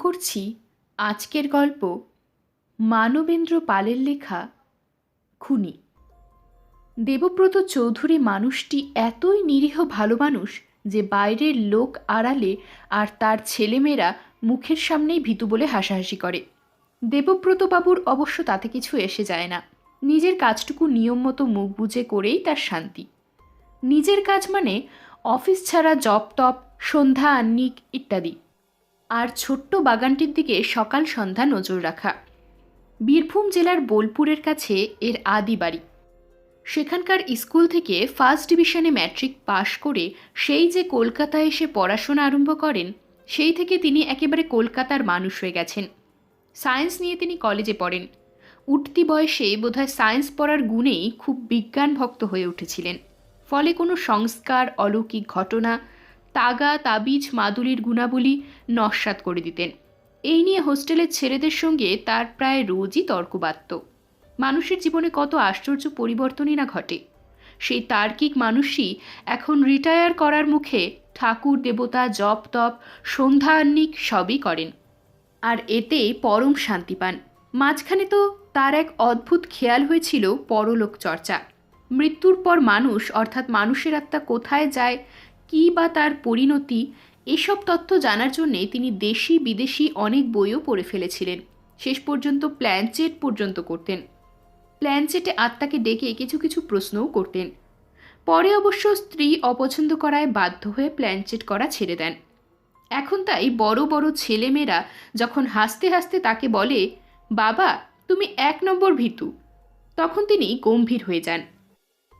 করছি আজকের গল্প মানবেন্দ্র পালের লেখা খুনি। দেবব্রত চৌধুরী মানুষটি এতই নিরীহ ভালো মানুষ যে বাইরের লোক আড়ালে আর তার ছেলেমেয়েরা মুখের সামনেই ভীতু বলে হাসাহাসি করে। দেবব্রত বাবুর অবশ্য তাতে কিছু এসে যায় না। নিজের কাজটুকু নিয়ম মতো মুখ বুজে করেই তার শান্তি। নিজের কাজ মানে অফিস ছাড়া জপ তপ সন্ধ্যা, আহ্নিক ইত্যাদি। আর ছোট্ট বাগানটির দিকে সকাল সন্ধ্যা নজর রাখা। বীরভূম জেলার বোলপুরের কাছে এর আদি বাড়ি। সেখানকার স্কুল থেকে ফার্স্ট ডিভিশনে ম্যাট্রিক পাশ করে সেই যে কলকাতায় এসে পড়াশোনা আরম্ভ করেন, সেই থেকে তিনি একেবারে কলকাতার মানুষ হয়ে গেছেন। সায়েন্স নিয়ে তিনি কলেজে পড়েন। উঠতি বয়সে বোধহয় সায়েন্স পড়ার গুণেই খুব বিজ্ঞান ভক্ত হয়ে উঠেছিলেন। ফলে কোনো সংস্কার, অলৌকিক ঘটনা তাগা, তাবিজ, মাদুলির গুণাবলী নস্বাত করে দিতেন। এই নিয়ে হোস্টেলের ছেলেদের সঙ্গে তার প্রায় রোজই তর্ক বাধত মানুষের জীবনে কত আশ্চর্য পরিবর্তনই না ঘটে। সেই তার্কিক মানুষই এখন রিটায়ার করার মুখে ঠাকুর, দেবতা, জপ, তপ, সন্ধ্যা, আহ্নিক সবই করেন। আর এতে পরম শান্তি পান। মাঝখানে তো তার এক অদ্ভুত খেয়াল হয়েছিল পরলোক চর্চা মৃত্যুর পর মানুষ, অর্থাৎ মানুষের আত্মা কোথায় যায় কী বা তার পরিণতি, এসব তথ্য জানার জন্যে তিনি দেশি বিদেশি অনেক বইও পড়ে ফেলেছিলেন। শেষ পর্যন্ত প্ল্যানচেট পর্যন্ত করতেন। প্ল্যানচেটে আত্মাকে ডেকে কিছু কিছু প্রশ্নও করতেন। পরে অবশ্য স্ত্রী অপছন্দ করায় বাধ্য হয়ে প্ল্যানচেট করা ছেড়ে দেন। এখন তাই বড় বড় ছেলেমেয়েরা যখন হাসতে হাসতে তাকে বলে, বাবা, তুমি এক নম্বর ভীতু। তখন তিনি গম্ভীর হয়ে যান।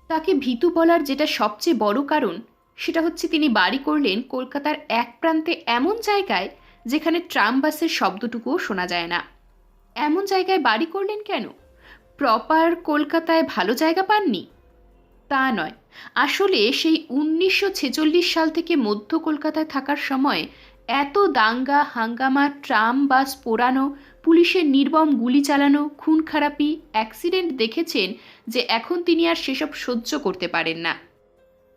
তাকে ভীতু বলার যেটা সবচেয়ে বড় কারণ সেটা হচ্ছে তিনি বাড়ি করলেন কলকাতার এক প্রান্তে এমন জায়গায় যেখানে ট্রাম বাসের শব্দটুকুও শোনা যায় না। এমন জায়গায় বাড়ি করলেন কেন? প্রপার কলকাতায় ভালো জায়গা পাননি? তা নয়। আসলে সেই উনিশশো ছেচল্লিশ সাল থেকে মধ্য কলকাতায় থাকার সময় এত দাঙ্গা, হাঙ্গামা, ট্রাম বাস পোড়ানো, পুলিশের নির্মম গুলি চালানো খুন খারাপি অ্যাক্সিডেন্ট দেখেছেন যে এখন তিনি আর সেসব সহ্য করতে পারেন না।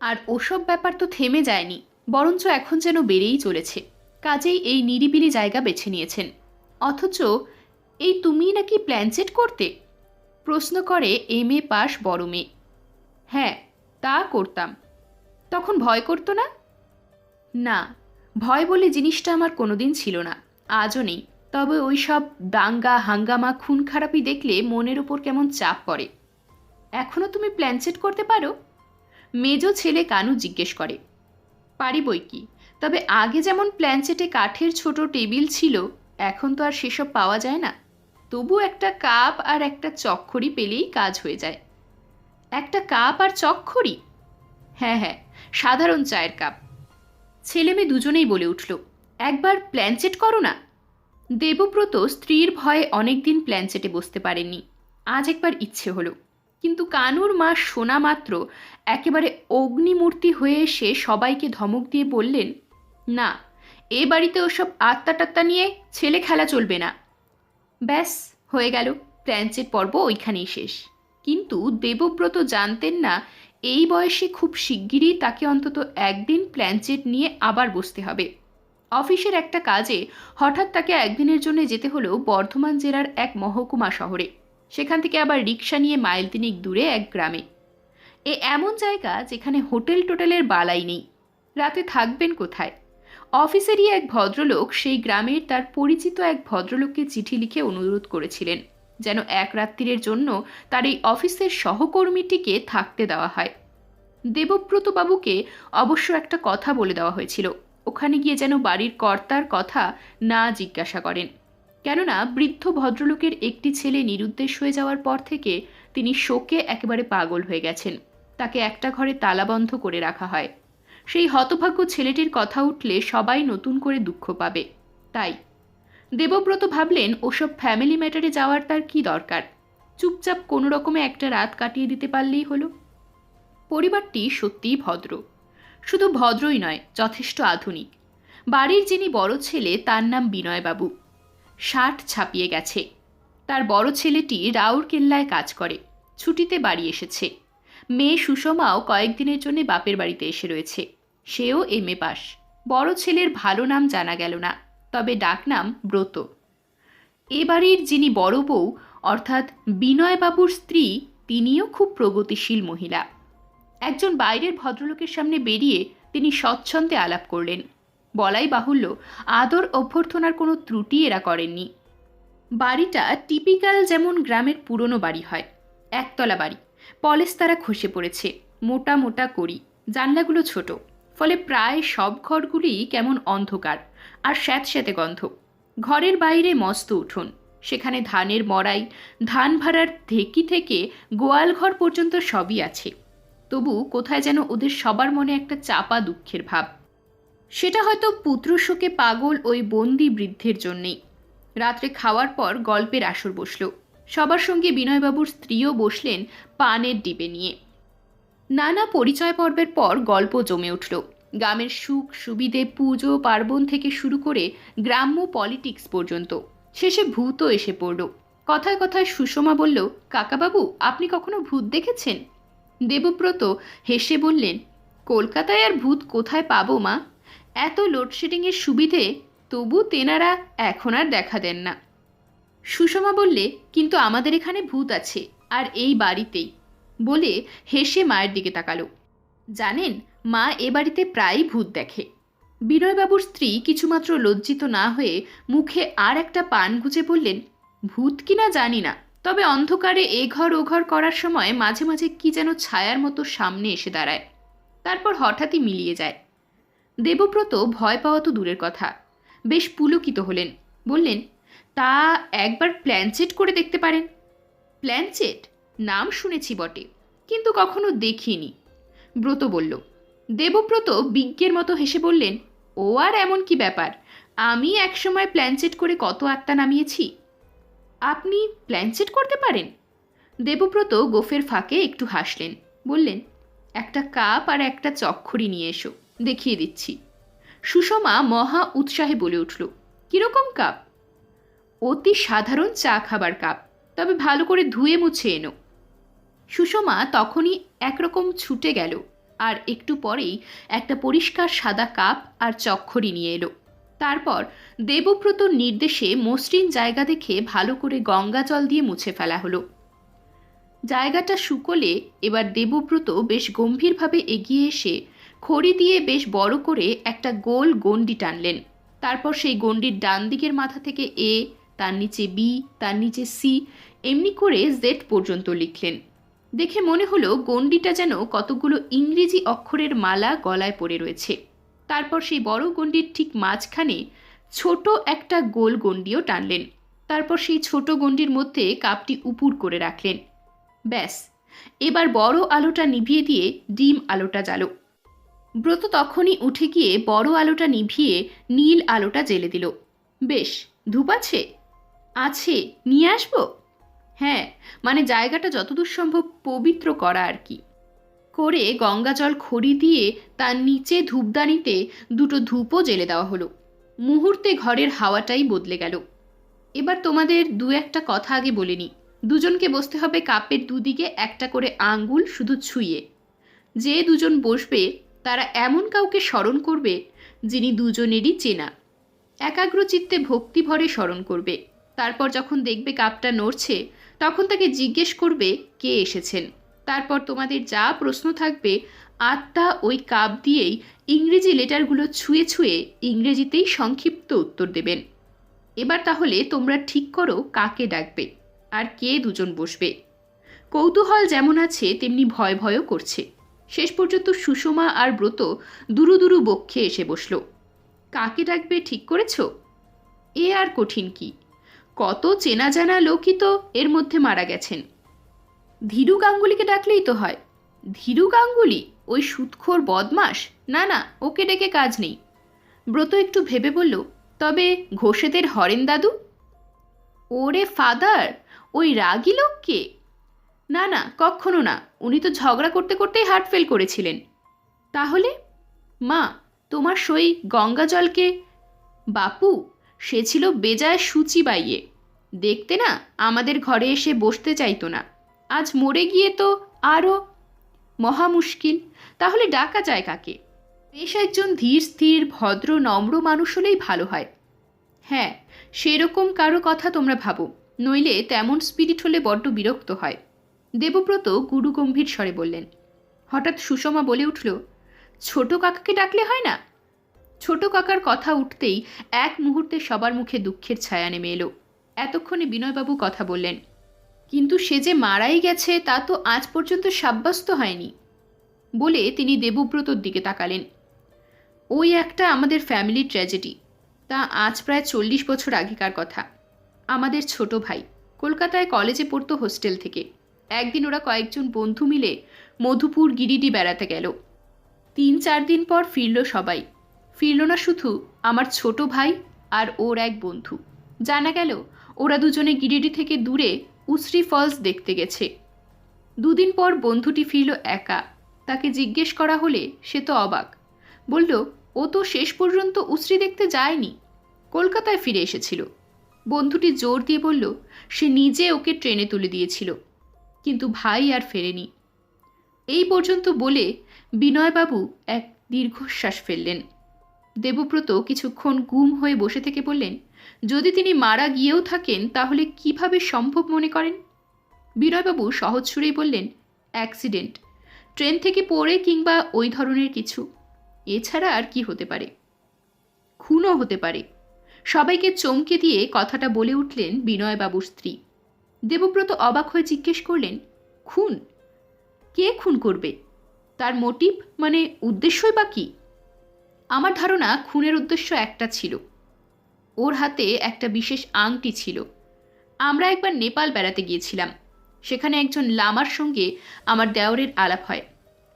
আর ওসব ব্যাপার তো থেমে যায়নি, বরঞ্চ এখন যেন বেড়েই চলেছে। কাজেই এই নিরিবিলি জায়গা বেছে নিয়েছেন। অথচ এই তুমিই নাকি প্ল্যানচেট করতে? প্রশ্ন করে এম এ পাস বড় মেয়ে। হ্যাঁ তা করতাম। তখন ভয় করতো না? না, ভয় বলে জিনিসটা আমার কোনোদিন ছিল না, আজও নেই। তবে ওই সব দাঙ্গা, হাঙ্গামা খুন খারাপি দেখলে মনের উপর কেমন চাপ পড়ে। এখনও তুমি প্ল্যানচেট করতে পারো? মেজো ছেলে কানু জিজ্ঞেস করে পারি বই কি? তবে আগে যেমন প্ল্যানচেটে কাঠের ছোট টেবিল ছিল, এখন তো আর সেসব পাওয়া যায় না। তবু একটা কাপ আর একটা চক্ষরি পেলেই কাজ হয়ে যায়। একটা কাপ আর চক্ষরি হ্যাঁ হ্যাঁ সাধারণ চায়ের কাপ। ছেলে মেয়ে দুজনেই বলে উঠল, একবার প্ল্যানচেট করো না। দেবব্রত স্ত্রীর ভয়ে অনেকদিন প্ল্যানচেটে বসতে পারেননি। আজ একবার ইচ্ছে হলো। কিন্তু কানুর মা শোনা মাত্র একেবারে অগ্নিমূর্তি হয়ে এসে সবাইকে ধমক দিয়ে বললেন, না, এ বাড়িতে ওসব আত্মা টাত্মা নিয়ে ছেলে খেলা চলবে না। ব্যাস, হয়ে গেল। প্ল্যানচেট পর্ব ওইখানেই শেষ। কিন্তু দেবব্রত জানতেন না, এই বয়সে খুব শিগগিরই তাকে অন্তত একদিন প্ল্যানচেট নিয়ে আবার বসতে হবে। অফিসের একটা কাজে হঠাৎ তাকে একদিনের জন্য যেতে হলো বর্ধমান জেলার এক মহকুমা শহরে। সেখান থেকে আবার রিক্সা নিয়ে মাইল তিনিক দূরে এক গ্রামে। এ এমন জায়গা যেখানে হোটেল টোটেলের বালাই নেই। রাতে থাকবেন কোথায়? অফিসেরই এক ভদ্রলোক সেই গ্রামের তার পরিচিত এক ভদ্রলোককে চিঠি লিখে অনুরোধ করেছিলেন, যেন এক রাত্রির জন্য তার এই অফিসের সহকর্মীটিকে থাকতে দেওয়া হয়। দেবব্রত বাবুকে অবশ্য একটা কথা বলে দেওয়া হয়েছিল। ওখানে গিয়ে যেন বাড়ির কর্তার কথা না জিজ্ঞাসা করেন। কেননা বৃদ্ধ ভদ্রলোকের একটি ছেলে নিরুদ্দেশ হয়ে যাওয়ার পর থেকে তিনি শোকে একেবারে পাগল হয়ে গেছেন। তাকে একটা ঘরে তালাবন্ধ করে রাখা হয়। সেই হতভাগ্য ছেলেটির কথা উঠলে সবাই নতুন করে দুঃখ পাবে। তাই দেবব্রত ভাবলেন, ওসব ফ্যামিলি ম্যাটারে যাওয়ার তার কি দরকার? চুপচাপ কোনো রকমে একটা রাত কাটিয়ে দিতে পারলেই হলো? পরিবারটি সত্যিই ভদ্র। শুধু ভদ্রই নয়, যথেষ্ট আধুনিক। বাড়ির যিনি বড় ছেলে, তার নাম বিনয়বাবু। ষাট ছাপিয়ে গেছে। তার বড় ছেলেটি রাউরকেল্লায় কাজ করে। ছুটিতে বাড়ি এসেছে। মেয়ে সুষমাও কয়েকদিনের জন্য বাপের বাড়িতে এসে রয়েছে। সেও এম এ পাস। বড় ছেলের ভালো নাম জানা গেল না, তবে ডাকনাম ব্রত। এ বাড়ির যিনি বড় বউ, অর্থাৎ বিনয়বাবুর স্ত্রী, তিনিও খুব প্রগতিশীল মহিলা। একজন বাইরের ভদ্রলোকের সামনে বেরিয়ে তিনি স্বচ্ছন্দে আলাপ করলেন। বলাই বাহুল্য, আদর অভ্যর্থনার কোনো ত্রুটি এরা করেননি। বাড়িটা টিপিক্যাল যেমন গ্রামের পুরনো বাড়ি হয়, একতলা বাড়ি। পলেস্তারা খসে পড়েছে, মোটা মোটা করি জানলাগুলো ছোট। ফলে প্রায় সব ঘরগুলি কেমন অন্ধকার আর স্যাঁতস্যাঁতে গন্ধ। ঘরের বাইরে মস্ত উঠোন, সেখানে ধানের মড়াই, ধান ভাড়ার ঢেকি থেকে গোয়াল ঘর পর্যন্ত সবই আছে। তবু কোথায় যেন ওদের সবার মনে একটা চাপা দুঃখের ভাব। সেটা হয়তো পুত্রশোকে পাগল ওই বন্দি বৃদ্ধের জন্যেই। রাত্রে খাওয়ার পর গল্পের আসর বসল। সবার সঙ্গে বিনয়বাবুর স্ত্রীও বসলেন পানের ডিবে নিয়ে। নানা পরিচয় পর্বের পর গল্প জমে উঠল। গ্রামের সুখ, সুবিধে, পুজো, পার্বণ থেকে শুরু করে গ্রাম্য পলিটিক্স পর্যন্ত। শেষে ভূতও এসে পড়ল। কথায় কথায় সুষমা বলল, কাকাবাবু, আপনি কখনো ভূত দেখেছেন? দেবব্রত হেসে বললেন, কলকাতায় আর ভূত কোথায় পাবো মা? এত লোডশেডিংয়ের সুবিধে তবু তেনারা এখন আর দেখা দেন না। সুষমা বললে, কিন্তু আমাদের এখানে ভূত আছে, আর এই বাড়িতেই। বলে হেসে মায়ের দিকে তাকালো। জানেন, মা এ বাড়িতে প্রায়ই ভূত দেখে। বিনয়বাবুর স্ত্রী কিছুমাত্র লজ্জিত না হয়ে মুখে আর একটা পান গুজে বললেন, ভূত কিনা জানি না, তবে অন্ধকারে এ ঘর ও ঘর করার সময় মাঝে মাঝে কি যেন ছায়ার মতো সামনে এসে দাঁড়ায়। তারপর হঠাৎই মিলিয়ে যায়। দেবব্রত ভয় পাওয়া তো দূরের কথা। বেশ পুলকিত হলেন। বললেন, তা একবার প্ল্যানচেট করে দেখতে পারেন। প্ল্যানচেট? নাম শুনেছি বটে, কিন্তু কখনো দেখিনি। ব্রত বলল, দেবব্রত বিজ্ঞের মতো হেসে বললেন, ও আর এমন কি ব্যাপার? আমি একসময় প্ল্যানচেট করে কত আত্মা নামিয়েছি? আপনি প্ল্যানচেট করতে পারেন? দেবব্রত গোফের ফাঁকে একটু হাসলেন, বললেন, একটা কাপ আর একটা চক্ষরি নিয়ে এসো। দেখিয়ে দিচ্ছি। সুষমা মহা উৎসাহে বলে উঠল, কীরকম কাপ? অতি সাধারণ চা খাবার কাপ, তবে ভালো করে ধুয়ে মুছে এনো। সুষমা তখনই একরকম ছুটে গেল আর একটু পরেই একটা পরিষ্কার সাদা কাপ আর চক্ষরি নিয়ে এলো। তারপর দেবব্রতর নির্দেশে মসৃণ জায়গা দেখে ভালো করে গঙ্গা জল দিয়ে মুছে ফেলা হলো। জায়গাটা শুকলে এবার দেবব্রত বেশ গম্ভীরভাবে এগিয়ে এসে খড়ি দিয়ে বেশ বড় করে একটা গোল গণ্ডি টানলেন। তারপর সেই গণ্ডির ডান দিকের মাথা থেকে এ, তার নিচে বি, তার নিচে সি, এমনি করে জেড পর্যন্ত লিখলেন। দেখে মনে হলো গণ্ডিটা যেন কতগুলো ইংরেজি অক্ষরের মালা গলায় পড়ে রয়েছে। তারপর সেই বড় গণ্ডির ঠিক মাঝখানে ছোট একটা গোল গণ্ডিও টানলেন। তারপর সেই ছোট গণ্ডির মধ্যে কাপটি উপুর করে রাখলেন। ব্যাস, এবার বড় আলোটা নিভিয়ে দিয়ে ডিম আলোটা জ্বালো। ব্রত তখনই উঠে গিয়ে বড় আলোটা নিভিয়ে নীল আলোটা জ্বেলে দিল। বেশ, ধূপ আছে? আছে, নিয়ে আসব? হ্যাঁ মানে জায়গাটা যতদূর সম্ভব পবিত্র করা আর কি। করে গঙ্গা জল খড়ি দিয়ে তার নিচে ধূপদানিতে দুটো ধূপও জ্বেলে দেওয়া হলো। মুহূর্তে ঘরের হাওয়াটাই বদলে গেল। এবার তোমাদের দু একটা কথা আগে বলিনি দুজনকে বসতে হবে কাপের দুদিকে একটা করে আঙ্গুল শুধু ছুঁয়ে। যে দুজন বসবে তারা এমন কাউকে স্মরণ করবে যিনি দুজনেরই চেনা। একাগ্র চিত্তে ভক্তি ভরে স্মরণ করবে। তারপর যখন দেখবে কাপটা নড়ছে, তখন তাকে জিজ্ঞেস করবে, কে এসেছেন? তারপর তোমাদের যা প্রশ্ন থাকবে, আত্মা ওই কাপ দিয়েই ইংরেজি লেটারগুলো ছুঁয়ে ছুঁয়ে ইংরেজিতেই সংক্ষিপ্ত উত্তর দেবেন। এবার তাহলে তোমরা ঠিক করো কাকে ডাকবে আর কে দুজন বসবে। কৌতূহল যেমন আছে, তেমনি ভয় ভয়ও করছে। শেষ পর্যন্ত সুষমা আর ব্রত দুরু দুরু বক্ষে এসে বসল। কাকে ডাকবে ঠিক করেছ? এ আর কঠিন কি? কত চেনা জানা লোকই তো এর মধ্যে মারা গেছেন। ধীরু গাঙ্গুলিকে ডাকলেই তো হয়। ধীরু গাঙ্গুলি? ওই সুৎখোর বদমাস? না না, ওকে ডেকে কাজ নেই। ব্রত একটু ভেবে বলল, তবে ঘোষেদের হরেন দাদু? ওরে ফাদার, ওই রাগি লোককে? না না কখনো না। উনি তো ঝগড়া করতে করতেই হার্ট ফেল করেছিলেন। তাহলে? মা, তোমার সই গঙ্গা জলকে? বাপু, সে ছিল বেজায় সূচি বাইয়ে। দেখতে না, আমাদের ঘরে এসে বসতে চাইতো না। আজ মরে গিয়ে তো আরও মহা মুশকিল। তাহলে ডাকা যায় কাকে? বেশ একজন ধীর, স্থির, ভদ্র, নম্র মানুষ হলেই ভালো হয়। হ্যাঁ সেরকম কারও কথা তোমরা ভাবো। নইলে তেমন স্পিরিট হলে বড্ড বিরক্ত হয়। দেবব্রত গুরু গম্ভীর স্বরে বললেন, হঠাৎ সুষমা বলে উঠল, ছোট কাকাকে ডাকলে হয় না? ছোট কাকার কথা উঠতেই এক মুহূর্তে সবার মুখে দুঃখের ছায়া নেমে এলো। এতক্ষণে বিনয়বাবু কথা বললেন, কিন্তু সে যে মারাই গেছে তা তো আজ পর্যন্ত সাব্যস্ত হয়নি বলে তিনি দেবব্রতর দিকে তাকালেন। ওই একটা আমাদের ফ্যামিলি ট্র্যাজেডি তা আজ প্রায় চল্লিশ বছর আগেকার কথা। আমাদের ছোট ভাই, কলকাতায় কলেজে পড়তো হোস্টেল থেকে। একদিন ওরা কয়েকজন বন্ধু মিলে মধুপুর গিরিডি বেড়াতে গেল। তিন চার দিন পর ফিরল সবাই। ফিরল না শুধু আমার ছোট ভাই আর ওর এক বন্ধু। জানা গেল, ওরা দুজনে গিরিডি থেকে দূরে উসরি ফলস দেখতে গেছে। দুদিন পর বন্ধুটি ফিরল একা। তাকে জিজ্ঞেস করা হলে সে তো অবাক। বলল, ও তো শেষ পর্যন্ত উসরি দেখতে যায়নি। কলকাতায় ফিরে এসেছিল। বন্ধুটি জোর দিয়ে বলল, সে নিজে ওকে ট্রেনে তুলে দিয়েছিল। কিন্তু ভাই আর ফেরেনি। এই পর্যন্ত বলে বিনয়বাবু এক দীর্ঘশ্বাস ফেললেন। দেবব্রত কিছুক্ষণ গুম হয়ে বসে থেকে বললেন, যদি তিনি মারা গিয়েও থাকেন, তাহলে কীভাবে সম্ভব মনে করেন? বিনয়বাবু সহজ সুরেই বললেন, অ্যাক্সিডেন্ট। ট্রেন থেকে পড়ে কিংবা ওই ধরনের কিছু। এছাড়া আর কি হতে পারে? খুনও হতে পারে। সবাইকে চমকে দিয়ে কথাটা বলে উঠলেন বিনয়বাবুর স্ত্রী। দেবব্রত অবাক হয়ে জিজ্ঞেস করলেন, খুন? কে খুন করবে? তার মোটিভ মানে উদ্দেশ্যই বা কী? আমার ধারণা খুনের উদ্দেশ্য একটা ছিল। ওর হাতে একটা বিশেষ আংটি ছিল। আমরা একবার নেপাল বেড়াতে গিয়েছিলাম। সেখানে একজন লামার সঙ্গে আমার দেওরের আলাপ হয়।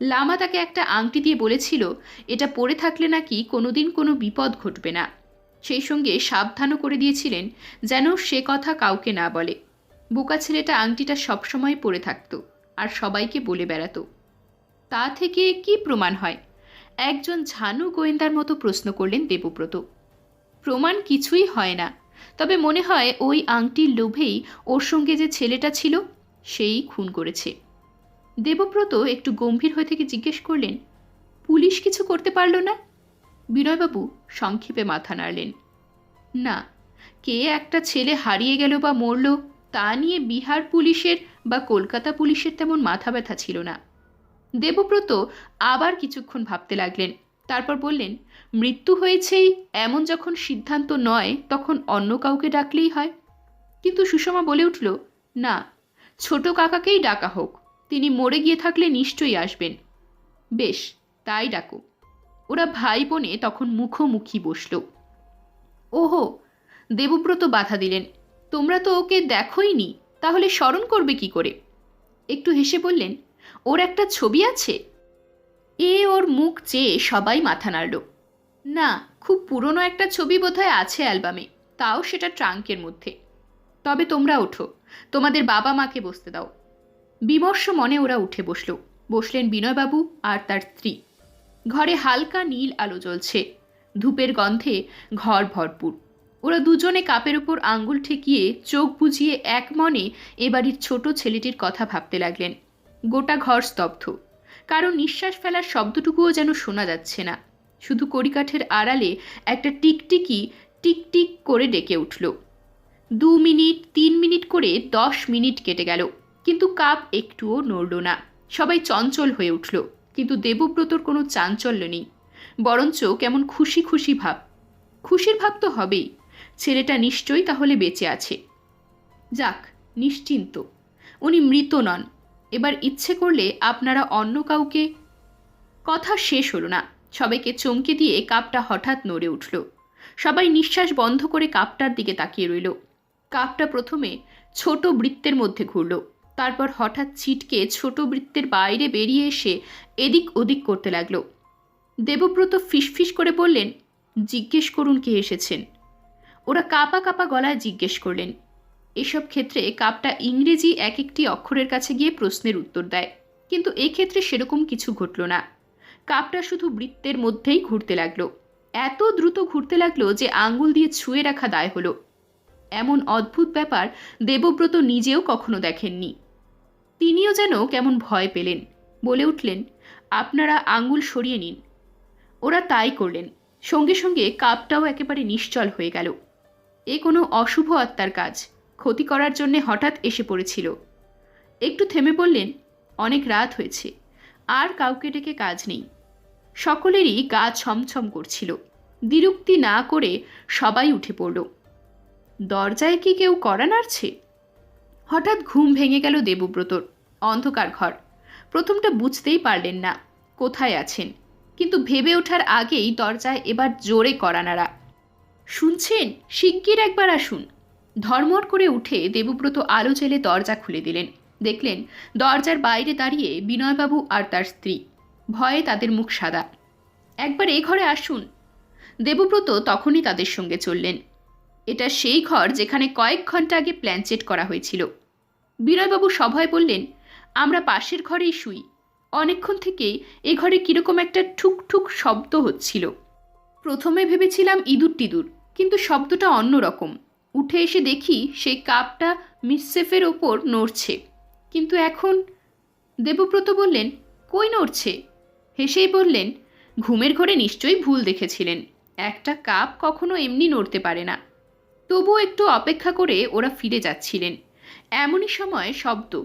লামা তাকে একটা আংটি দিয়ে বলেছিল, এটা পরে থাকলে নাকি কোনোদিন কোনো বিপদ ঘটবে না। সেই সঙ্গে সাবধানও করে দিয়েছিলেন, যেন সে কথা কাউকে না বলে। বোকা ছেলেটা আংটিটা সবসময় পরে থাকতো আর সবাইকে বলে বেড়াতো। তা থেকে কি প্রমাণ হয়? একজন ঝানু গোয়েন্দার মতো প্রশ্ন করলেন দেবব্রত। প্রমাণ কিছুই হয় না, তবে মনে হয় ওই আংটির লোভেই ওর সঙ্গে যে ছেলেটা ছিল, সেই খুন করেছে। দেবব্রত একটু গম্ভীর হয়ে থেকে জিজ্ঞেস করলেন, পুলিশ কিছু করতে পারল না? বিনয়বাবু সংক্ষেপে মাথা নাড়লেন, না, কে একটা ছেলে হারিয়ে গেল বা মরল তা নিয়ে বিহার পুলিশের বা কলকাতা পুলিশের তেমন মাথা ব্যথা ছিল না। দেবব্রত আবার কিছুক্ষণ ভাবতে লাগলেন, তারপর বললেন, মৃত্যু হয়েছেই এমন যখন সিদ্ধান্ত নয়, তখন অন্য কাউকে ডাকলেই হয়। কিন্তু সুষমা বলে উঠল, না, ছোট কাকাকেই ডাকা হোক, তিনি মরে গিয়ে থাকলে নিশ্চয়ই আসবেন। বেশ, তাই ডাকো। ওরা ভাই বোনে তখন মুখোমুখি বসল। ওহো! দেবব্রত বাধা দিলেন তোমরা তো ওকে দেখোই নি তাহলে স্মরণ করবে কি করে? একটু হেসে বললেন, ওর একটা ছবি আছে? এ ওর মুখ চেয়ে সবাই মাথা নাড়ল। না, খুব পুরনো একটা ছবি বোধহয় আছে অ্যালবামে, তাও সেটা ট্রাঙ্কের মধ্যে। তবে তোমরা ওঠো, তোমাদের বাবা মাকে বসতে দাও। বিমর্ষ মনে ওরা উঠে বসল। বসলেন বিনয়বাবু আর তার স্ত্রী। ঘরে হালকা নীল আলো জ্বলছে। ধূপের গন্ধে ঘর ভরপুর। ওরা দুজনে কাপের উপর আঙ্গুল ঠেকিয়ে চোখ বুঝিয়ে এক মনে এ বাড়ির ছোট ছেলেটির কথা ভাবতে লাগলেন। গোটা ঘর স্তব্ধ। কারণ নিঃশ্বাস ফেলার শব্দটুকুও যেন শোনা যাচ্ছে না। শুধু কড়িকাঠের আড়ালে একটা টিকটিকি টিকটিক করে ডেকে উঠল। দু মিনিট, তিন মিনিট করে দশ মিনিট কেটে গেল। কিন্তু কাপ একটুও নড়ল না। সবাই চঞ্চল হয়ে উঠল। কিন্তু দেবব্রতর কোনো চাঞ্চল্য নেই। বরঞ্চ কেমন খুশি খুশি ভাব। খুশির ভাব তো হবেই। ছেলেটা নিশ্চয়ই তাহলে বেঁচে আছে। যাক, নিশ্চিন্ত। উনি মৃত নন। এবার ইচ্ছে করলে আপনারা অন্য কাউকে কথা শেষ হলো না। সবাইকে চমকে দিয়ে কাপটা হঠাৎ নড়ে উঠল। সবাই নিঃশ্বাস বন্ধ করে কাপটার দিকে তাকিয়ে রইল। কাপটা প্রথমে ছোট বৃত্তের মধ্যে ঘুরল। তারপর হঠাৎ ছিটকে ছোট বৃত্তের বাইরে বেরিয়ে এসে এদিক ওদিক করতে লাগল। দেবব্রত ফিসফিস করে বললেন, জিজ্ঞেস করুন কে এসেছেন? ওরা কাপা কাপা গলায় জিজ্ঞেস করলেন, এসব ক্ষেত্রে কাপটা ইংরেজি এক একটি অক্ষরের কাছে গিয়ে প্রশ্নের উত্তর দেয়, কিন্তু এই ক্ষেত্রে সেরকম কিছু ঘটল না। কাপটা শুধু বৃত্তের মধ্যেই ঘুরতে লাগল, এত দ্রুত ঘুরতে লাগল যে আঙ্গুল দিয়ে ছুঁয়ে রাখা দায় হলো। এমন অদ্ভুত ব্যাপার দেবব্রত নিজেও কখনো দেখেননি। তিনিও যেন কেমন ভয় পেলেন, বলে উঠলেন, আপনারা আঙ্গুল সরিয়ে নিন। ওরা তাই করলেন, সঙ্গে সঙ্গে কাপটাও একেবারে নিশ্চল হয়ে গেল। এ কোনো অশুভ আত্মার কাজ। ক্ষতি করার জন্যে হঠাৎ এসে পড়েছিল। একটু থেমে বললেন অনেক রাত হয়েছে, আর কাউকে ডেকে কাজ নেই। সকলেরই গা ছমছম করছিল। দ্বিরুক্তি না করে সবাই উঠে পড়ল। দরজায় কি কেউ করা নাড়ছে? হঠাৎ ঘুম ভেঙে গেল দেবব্রতর অন্ধকার ঘর। প্রথমটা বুঝতেই পারলেন না কোথায় আছেন। কিন্তু ভেবে ওঠার আগেই দরজায় এবার জোরে কড়া নাড়া। শুনছেন? শিগগির একবার আসুন। ধর্মর করে উঠে দেবব্রত আলো জেলে দরজা খুলে দিলেন। দেখলেন দরজার বাইরে দাঁড়িয়ে বিনয়বাবু আর তার স্ত্রী। ভয়ে তাদের মুখ সাদা। একবার এই ঘরে আসুন। দেবব্রত তখনই তাদের সঙ্গে চললেন। এটা সেই ঘর যেখানে কয়েক ঘণ্টা আগে প্ল্যানচেট করা হয়েছিল। বিনয়বাবু সভায় বললেন, আমরা পাশের ঘরেই শুই। অনেকক্ষণ থেকেই এ ঘরে কীরকম একটা ঠুক ঠুক শব্দ হচ্ছিল। প্রথমে ভেবেছিলাম ইঁদুর টিদুর কিন্তু শব্দটা অন্যরকম উঠে এসে দেখি সেই কাপটা মিসসেফের ওপর নড়ছে। কিন্তু এখন দেবব্রত বললেন, কই নড়ছে? হেসেই বললেন, ঘুমের ঘরে নিশ্চয়ই ভুল দেখেছিলেন। একটা কাপ কখনো এমনি নড়তে পারে না। তবুও একটু অপেক্ষা করে ওরা ফিরে যাচ্ছিলেন। এমনই সময় শব্দ,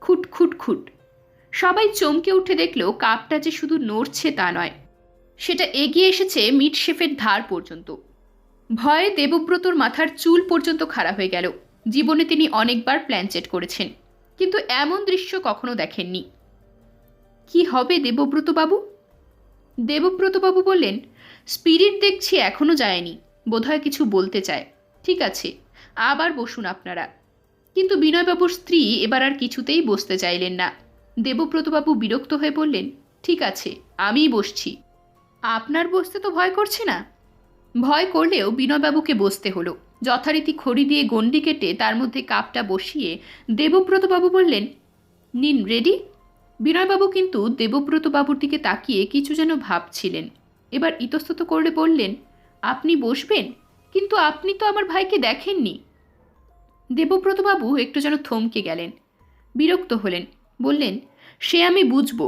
খুট খুট খুট। সবাই চমকে উঠে দেখল কাপটা যে শুধু নড়ছে তা নয়। সেটা এগিয়ে এসেছে মিট শেফের ধার পর্যন্ত। ভয়ে দেবব্রতর মাথার চুল পর্যন্ত খাড়া হয়ে গেল। জীবনে তিনি অনেকবার প্ল্যানচেট করেছেন, কিন্তু এমন দৃশ্য কখনো দেখেননি। কি হবে দেবব্রতবাবু? দেবব্রতবাবু বললেন, স্পিরিট দেখছি এখনও যায়নি, বোধহয় কিছু বলতে চায়। ঠিক আছে, আবার বসুন আপনারা। কিন্তু বিনয়বাবুর স্ত্রী এবার আর কিছুতেই বসতে চাইলেন না। দেবব্রতবাবু বিরক্ত হয়ে বললেন, ঠিক আছে, আমিই বসছি। আপনার বসতে তো ভয় করছে না? ভয় করলেও বিনয়বাবুকে বসতে হলো। যথারীতি খড়ি দিয়ে গণ্ডি কেটে তার মধ্যে কাপটা বসিয়ে দেবব্রতবাবু বললেন, নিন, রেডি? বিনয়বাবু কিন্তু দেবব্রতবাবুর দিকে তাকিয়ে কিছু যেন ভাবছিলেন। এবার ইতস্তত করলে বললেন, আপনি বসবেন, কিন্তু আপনি তো আমার ভাইকে দেখেননি। দেবব্রতবাবু একটু যেন থমকে গেলেন, বিরক্ত হলেন, বললেন, সে আমি বুঝব।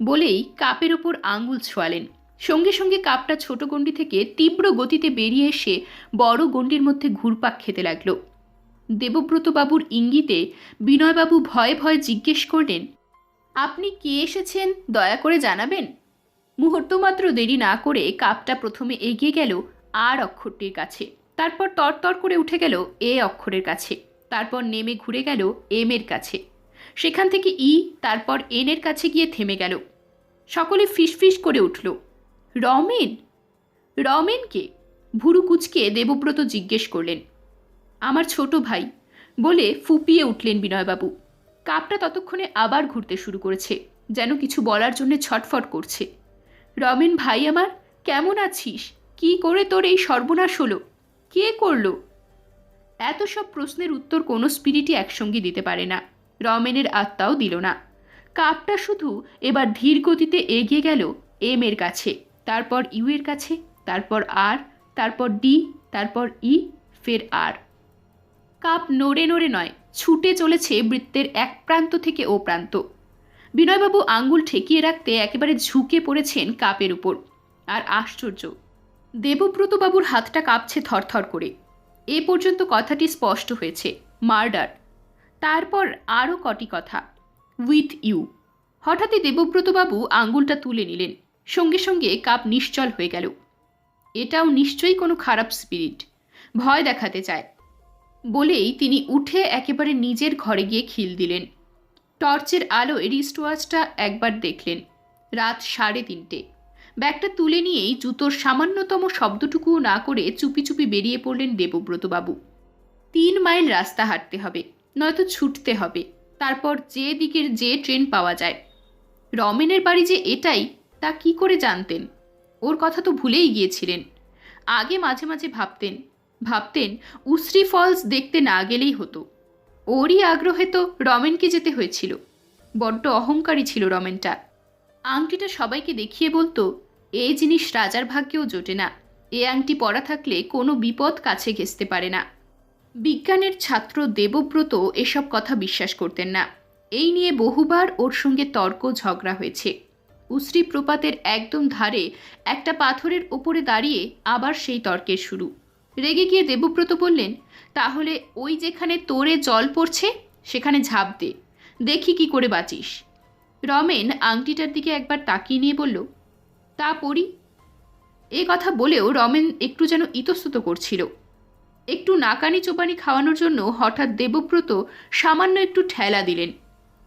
বলেই কাপের ওপর আঙুল ছোঁয়ালেন। সঙ্গে সঙ্গে কাপটা ছোট গণ্ডি থেকে তীব্র গতিতে বেরিয়ে এসে বড় গণ্ডির মধ্যে ঘুরপাক খেতে লাগল। দেবব্রতবাবুর ইঙ্গিতে বিনয়বাবু ভয়ে ভয়ে জিজ্ঞেস করলেন, আপনি কে এসেছেন, দয়া করে জানাবেন? মুহূর্তমাত্র দেরি না করে কাপটা প্রথমে এগিয়ে গেল আর অক্ষরটির কাছে। তারপর তরতর করে উঠে গেল এ অক্ষরের কাছে। তারপর নেমে ঘুরে গেল এম এর কাছে। সেখান থেকে ই, তারপর এন এর কাছে গিয়ে থেমে গেল। সকলে ফিসফিস করে উঠল। রমেন? রমেনকে ভুরু কুচকে দেবব্রত জিজ্ঞেস করলেন। আমার ছোট ভাই বলে ফুপিয়ে উঠলেন বিনয়বাবু। কাপটা ততক্ষণে আবার ঘুরতে শুরু করেছে, যেন কিছু বলার জন্য ছটফট করছে। রমেন, ভাই আমার, কেমন আছিস? কি করে তোর এই সর্বনাশ হলো? কে করল? এত সব প্রশ্নের উত্তর কোনো স্পিরিটই একসঙ্গে দিতে পারে না। রমেনের আত্মাও দিল না। কাপটা শুধু এবার ধীর গতিতে এগিয়ে গেল এম এর কাছে। তারপর ইউ এর কাছে, তারপর আর, তারপর ডি, তারপর ই, ফের আর। কাপ নড়ে নড়ে নয়, ছুটে চলেছে বৃত্তের এক প্রান্ত থেকে ও প্রান্ত। বিনয়বাবু আঙ্গুল ঠেকিয়ে রাখতে একেবারে ঝুঁকে পড়েছেন কাপের উপর। আর আশ্চর্য, দেবব্রতবাবুর হাতটা কাঁপছে থরথর করে। এ পর্যন্ত কথাটি স্পষ্ট হয়েছে, মার্ডার। তারপর আরও কটি কথা, উইথ ইউ। হঠাৎই দেবব্রতবাবু আঙ্গুলটা তুলে নিলেন। সঙ্গে সঙ্গে কাপ নিশ্চল হয়ে গেল। এটাও নিশ্চয়ই কোনো খারাপ স্পিরিট ভয় দেখাতে চায়। বলেই তিনি উঠে একেবারে নিজের ঘরে গিয়ে খিল দিলেন। টর্চের আলোয় রিস্টওয়াচটা একবার দেখলেন। রাত সাড়ে তিনটে। ব্যাগটা তুলে নিয়েই জুতোর সামান্যতম শব্দটুকুও না করে চুপি চুপি বেরিয়ে পড়লেন দেবব্রতবাবু। তিন মাইল রাস্তা হাঁটতে হবে, নয়তো ছুটতে হবে। তারপর যে দিকের যে ট্রেন পাওয়া যায়। রমেনের বাড়ি যে এটাই তা কি করে জানতেন? ওর কথা তো ভুলেই গিয়েছিলেন। আগে মাঝে মাঝে ভাবতেন ভাবতেন উশ্রী ফলস দেখতে না গেলেই হতো। ওরই আগ্রহে তো রমেনকে যেতে হয়েছিল। বড্ড অহংকারী ছিল রমেনটা। আংটিটা সবাইকে দেখিয়ে বলতো, এ জিনিস রাজার ভাগ্যেও জোটে না। এ আংটি পরা থাকলে কোনো বিপদ কাছে ঘেঁচতে পারে না। বিজ্ঞানের ছাত্র দেবব্রত এসব কথা বিশ্বাস করতেন না। এই নিয়ে বহুবার ওর সঙ্গে তর্ক ঝগড়া হয়েছে। উশ্রী প্রপাতের একদম ধারে একটা পাথরের ওপরে দাঁড়িয়ে আবার সেই তর্কের শুরু। রেগে গিয়ে দেবব্রত বললেন, তাহলে ওই যেখানে তোরে জল পড়ছে, সেখানে ঝাঁপ দে। দেখি কি করে বাঁচিস। রমেন আংটিটার দিকে একবার তাকিয়ে নিয়ে বলল, তা পড়ি। এ কথা বলেও রমেন একটু যেন ইতস্তত করছিল। একটু নাকানি চোপানি খাওয়ানোর জন্য হঠাৎ দেবব্রত সামান্য একটু ঠেলা দিলেন।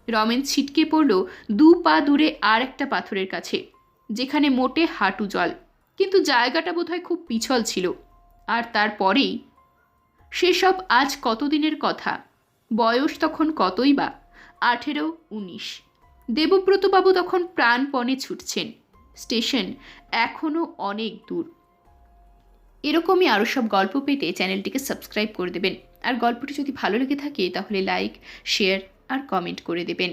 রমেন ছিটকে পড়ল দু পা দূরে আর একটা পাথরের কাছে, যেখানে মোটে হাঁটু জল। কিন্তু জায়গাটা বোধহয় খুব পিছল ছিল। আর তারপরেই, সেসব আজ কতদিনের কথা? বয়স তখন কতই বা? আঠেরো, উনিশ। দেবব্রতবাবু তখন প্রাণপণে ছুটছেন। স্টেশন এখনও অনেক দূর। এরকমই আরও সব গল্প পেতে চ্যানেলটিকে সাবস্ক্রাইব করে দেবেন। আর গল্পটি যদি ভালো লেগে থাকে, তাহলে লাইক, শেয়ার আর কমেন্ট করে দেবেন।